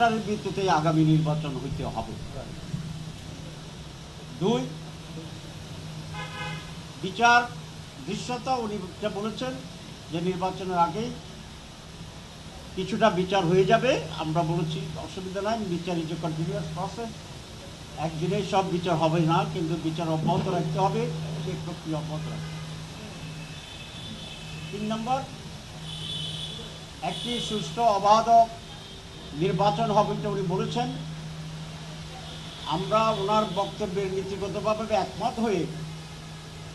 তার ভিত্তিতে আগামী নির্বাচন হইতে হবে। দুই, বিচার দৃশ্যতা, উনি যা বলেছেন যে নির্বাচনের আগেই কিছুটা বিচার হয়ে যাবে। আমরা বলেছি, অসুবিধা নাই, বিচার ইজ এ কন্টিনিউয়াস প্রসেস একদিনেই সব বিচার হবে না, কিন্তু বিচার অব্যাহত রাখতে হবে, সেই প্রক্রিয়া অব্যাহত রাখতে। তিন নম্বর, একটি সুষ্ঠু অবাধ নির্বাচন হবে এটা উনি বলেছেন। আমরা ওনার বক্তব্যের নীতিগতভাবে একমত হয়ে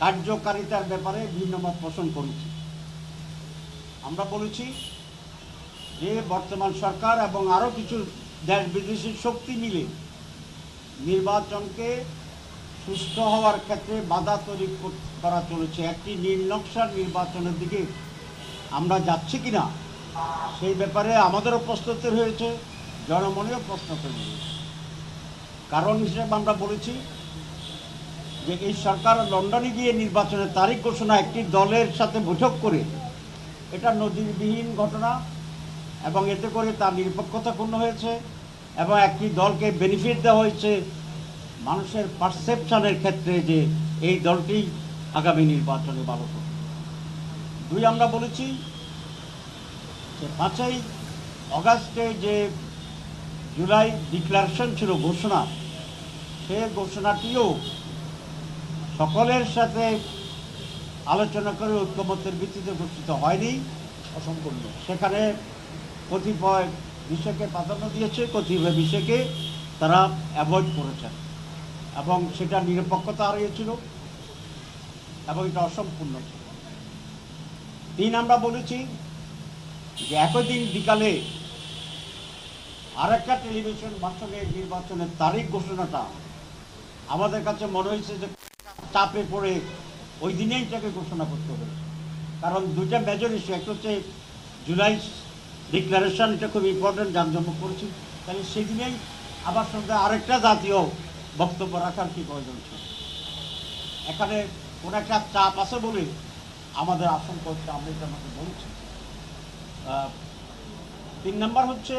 কার্যকারিতার ব্যাপারে ভিন্ন মত পোষণ করেছি। আমরা বলেছি যে বর্তমান সরকার এবং আরও কিছু দেশ বিদেশি শক্তি মিলে নির্বাচনকে সুস্থ হওয়ার ক্ষেত্রে বাধা তৈরি করা চলেছে। একটি নির্নকশার নির্বাচনের দিকে আমরা যাচ্ছি কিনা সেই ব্যাপারে আমাদেরও প্রস্তুতি হয়েছে, জনমনেও প্রশ্ন তৈরি কারণ হিসেবে আমরা বলেছি যে এই সরকার লন্ডনে গিয়ে নির্বাচনের তারিখ ঘোষণা একটি দলের সাথে বৈঠক করে, এটা নজিরবিহীন ঘটনা এবং এতে করে তার নিরপেক্ষতা পূর্ণ হয়েছে এবং একটি দলকে বেনিফিট দেওয়া হয়েছে মানুষের পারসেপশনের ক্ষেত্রে যে এই দলটি আগামী নির্বাচনে ভালো করবে। দুই আমরা বলেছি পাঁচই অগাস্টে যে জুলাই ডিক্লারেশন ছিল ঘোষণা সে ঘোষণাটিও সকলের সাথে আলোচনা করে ঐক্যমতের ভিত্তিতে ঘোষিত হয়নি। অসম্পূর্ণ। সেখানে কতিপয় বিষয়কে প্রাধান্য দিয়েছে কতিপয় বিষয়কে তারা অ্যাভয়েড করেছেন এবং সেটা নিরপেক্ষতা হারিয়েছিল এবং এটা অসম্পূর্ণ ছিল। তিন আমরা বলেছি যে একই দিন বিকালে আরেকটা টেলিভিশন ভাষণে নির্বাচনের তারিখ ঘোষণাটা, আমাদের কাছে মনে হয়েছে যে চাপে পড়ে ওই দিনেই এটাকে ঘোষণা করতে হবে। কারণ দুইটা মেজর ইস্যু একটা হচ্ছে জুলাই ডিক্লারেশন এটা খুব ইম্পর্টেন্ট জামজমক করেছি। তাহলে সেদিনেই আবার সন্ধ্যা আরেকটা জাতীয় বক্তব্য রাখার কি প্রয়োজন ছিল? এখানে কোনো একটা চাপ আছে বলে আমাদের আশঙ্কা হচ্ছে, আমরা এটা আমাকে বলছি। তিন নাম্বার হচ্ছে